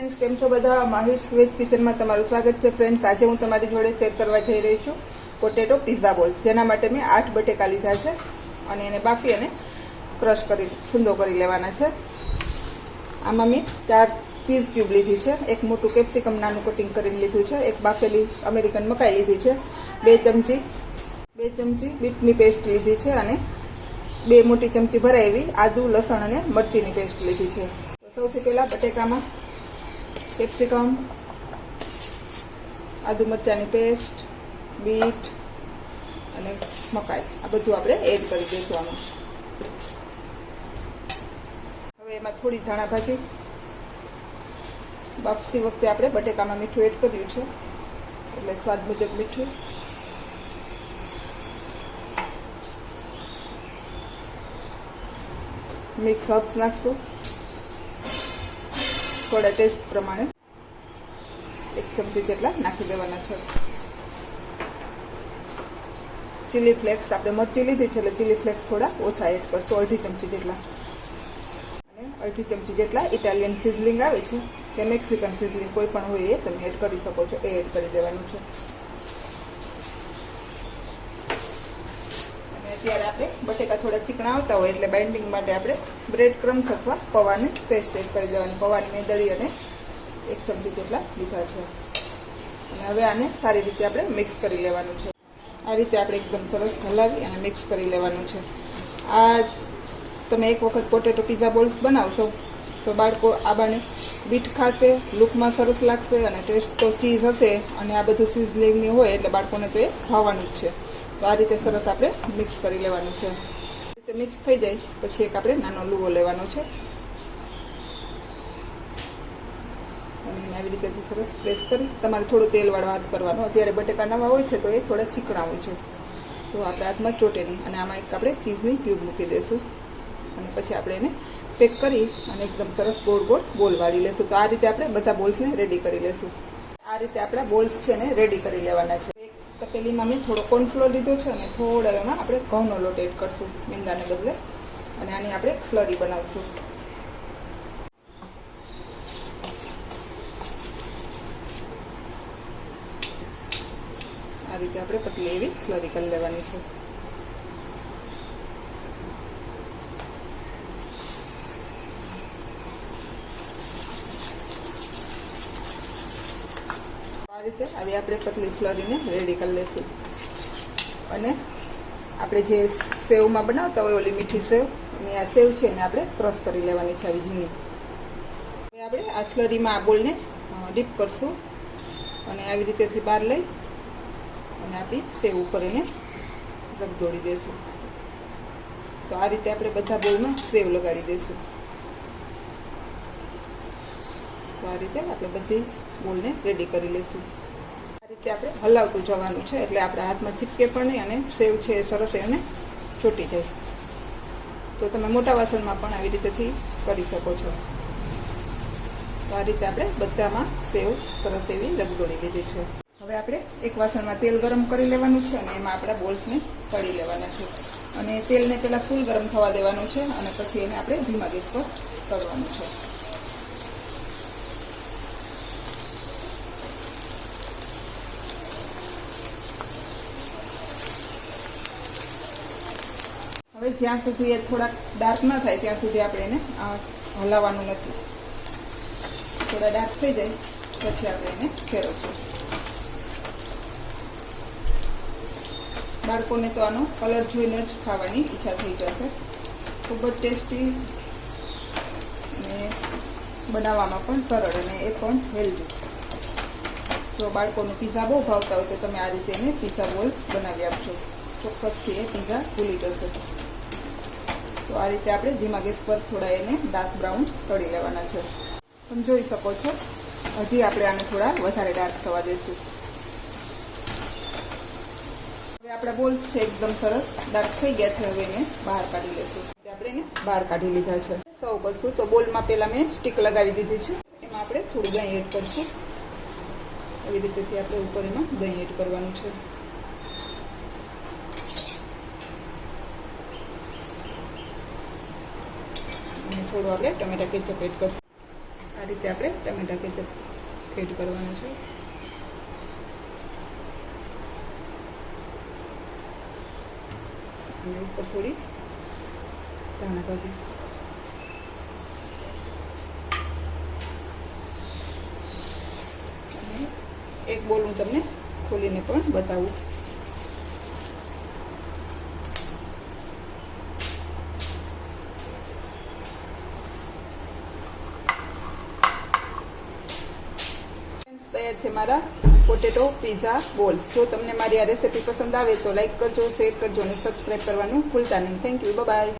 Friends કેમ છો બધા? માહિર સ્વેજ કિચનમાં તમારું સ્વાગત છે ફ્રેન્ડ્સ આજે હું તમારી જોડે શેર કરવા જઈ રહી છું પોટેટો પિઝા બોલ જેના માટે મેં આઠ બટેકા લીધા છે અને એને બાફી અને ક્રશ કરી, છૂંદો કરી લેવાના છે. આમાં મેં ચાર ચીઝ ક્યુબ લીધી છે, એક મોટું કેપ્સિકમ નાનું કટિંગ કરીને લીધું છે, એક બાફેલી અમેરિકન મકાઈ લીધી છે, બે ચમચી બે ચમચી બીટની પેસ્ટ લીધી છે અને બે મોટી ચમચી ભરાય એવી આદુ, લસણ અને મરચીની પેસ્ટ લીધી છે. સૌથી પહેલાં બટેકામાં કેપ્સિકમ આદુ મરચાંની પેસ્ટ બીટ અને મકાઈ. આ બધું આપણે એડ કરી દઈશું આમાં હવે એમાં થોડી ધાણા ભાજી. બાફતી વખતે આપણે બટેકામાં મીઠું એડ કર્યું છે. એટલે સ્વાદ મુજબ મીઠું. મિક્સ હર્બ્સ નાખશું. થોડા ટેસ્ટ પ્રમાણે એક ચમચી જેટલા નાખી દેવાના છે. ચીલી ફ્લેક્સ આપણે મરચી લીધી છે એટલે ચીલી ફ્લેક્સ થોડા ઓછા એડ કરશું, અડધી ચમચી જેટલા. અને અડધી ચમચી જેટલા ઇટાલિયન સિઝલિંગ આવે છે, કે મેક્સિકન સિઝલિંગ કોઈ પણ હોય એ તમે એડ કરી શકો છો, એ એડ કરી દેવાનું છે અને અત્યારે આપણે બટેકા થોડા ચીકણા આવતા હોય એટલે બાઇન્ડિંગ માટે આપણે બ્રેડ ક્રમ્સ અથવા પવાની પેસ્ટ એડ કરી દેવાની. પવાની મેં દળી અને એક ચમચી જેટલા લીધા છે. અને હવે આને સારી રીતે આપણે મિક્સ કરી લેવાનું છે. આ રીતે આપણે એકદમ સરસ હલાવી અને મિક્સ કરી લેવાનું છે. આ તમે એક વખત પોટેટો પિઝા બોલ્સ બનાવશો, તો બાળકો આ બાને બીટ ખાશે લૂકમાં સરસ લાગશે અને ટેસ્ટ તો ચીઝ હશે અને આ બધું સિઝલિંગની હોય એટલે બાળકોને તો એ ખાવાનું જ છે. તો આ રીતે સરસ આપણે મિક્સ કરી લેવાનું છે. રીતે મિક્સ થઈ જાય, પછી એક આપણે નાનો લુવો લેવાનો છે. અને આવી રીતે સરસ પ્રેસ કરી. તમારે થોડું તેલવાળો હાથ કરવાનો. અત્યારે બટેકા નવા હોય છે તો એ થોડા ચીકણા હોય છે. તો આપણે હાથમાં ચોટે નહીં અને આમાં એક આપણે ચીઝની ક્યુબ મૂકી દઈશું. અને પછી આપણે એને પેક કરી અને એકદમ સરસ ગોળ ગોળ બોલ વાળી લેશું. તો આ રીતે આપણે બધા બોલ્સને રેડી કરી લેશું. આ રીતે આપણા બોલ્સ છે ને રેડી કરી લેવાના છે. એક તપેલીમાં મેં થોડો કોર્નફ્લોર લીધો છે અને થોડા એમાં આપણે ઘઉંનો લોટ એડ કરશું, મેંદાને બદલે. અને આની આપણે સ્લરી બનાવશું. આ રીતે આપણે પતલી એવી સ્લરી કરી લેવાની છે આ રીતે આવી આપણે પતલી સ્લરીને રેડી કરી લઈશું અને આપણે જે સેવમાં બનાવતા હોય ઓલી મીઠી સેવ, એની આ સેવ છે એને આપણે ક્રોસ કરી લેવાની છે આવી ઝીણી. હવે આપણે આ સ્લરીમાં આ બોલને ડીપ કરશું. અને આવી રીતેથી બહાર લઈ અને આપણી સેવ ઉપર એને રગદોડી દઈશું તો આ રીતે આપણે બધા બોલમાં સેવ લગાડી દઈશું તો આ રીતે આપણે બધી બોલને રેડી કરી લઈશું રીતે આપણે હલાવતું જવાનું છે એટલે આપણા હાથમાં ચીપકે પણ નહીં અને સેવ છે એ સરસ એને ચોટી જાય. તો તમે મોટા વાસણમાં પણ આવી રીતેથી કરી શકો છો. તો આ રીતે આપણે બધામાં સેવ સરસ એવી રગદોડી લીધી છે. હવે આપણે એક વાસણમાં તેલ ગરમ કરી લેવાનું છે અને એમાં આપણા બોલ્સને તળી લેવાના છે. અને તેલને પહેલાં ફૂલ ગરમ થવા દેવાનું છે અને પછી એને આપણે ધીમા ગેસ પર તળવાનું છે. હવે જ્યાં સુધી એ થોડાક ડાર્ક ન થાય, ત્યાં સુધી આપણે એને હલાવવાનું નથી. થોડા ડાર્ક થઈ જાય, પછી આપણે એને ફેરવશું. બાળકોને તો આનો કલર જોઈને જ ખાવાની ઈચ્છા થઈ જશે. ખૂબ જ ટેસ્ટી અને બનાવવામાં પણ સરળ અને એ પણ હેલ્ધી જો બાળકોને પીઝા બહુ ભાવતા હોય, તો તમે આ રીતે એને પીઝા બોલ્સ બનાવી આપજો. ચોક્કસથી એ પીઝા ભૂલી જશે. તો આ રીતે આપણે ધીમા ગેસ પર થોડા એને ડાર્ક બ્રાઉન તળી લેવાના છે. તમે જોઈ શકો છો, હજી આપણે આને થોડા વધારે ડાર્ક થવા દઈશું હવે આપણા બોલ્સ છે એકદમ સરસ ડાર્ક થઈ ગયા છે, હવે એને બહાર કાઢી લઈશું આપણે એને બહાર કાઢી લીધા છે. સૌ કરશું, તો બોલમાં પહેલાં મેં સ્ટીક લગાવી દીધી છે. એમાં આપણે થોડું દહીં એડ કરશું. એવી રીતેથી આપણે ઉપર એમાં દહીં એડ કરવાનું છે અને થોડું આપણે ટમેટા કેચઅપ એડ કરશું. આ રીતે આપણે ટમેટા કેચઅપ એડ કરવાનું છે. અને ઉપર થોડી ધાણા ભાજી. એક બોલ હું તમને ખોલીને પણ બતાવું. તૈયાર છે મારા પોટેટો પીઝા બોલ્સ. જો તમને મારી આ રેસેપી પસંદ આવે તો લાઇક કરજો શેર કરજો અને સબસ્ક્રાઈબ કરવાનું ભૂલતા નહીં. Thank you bye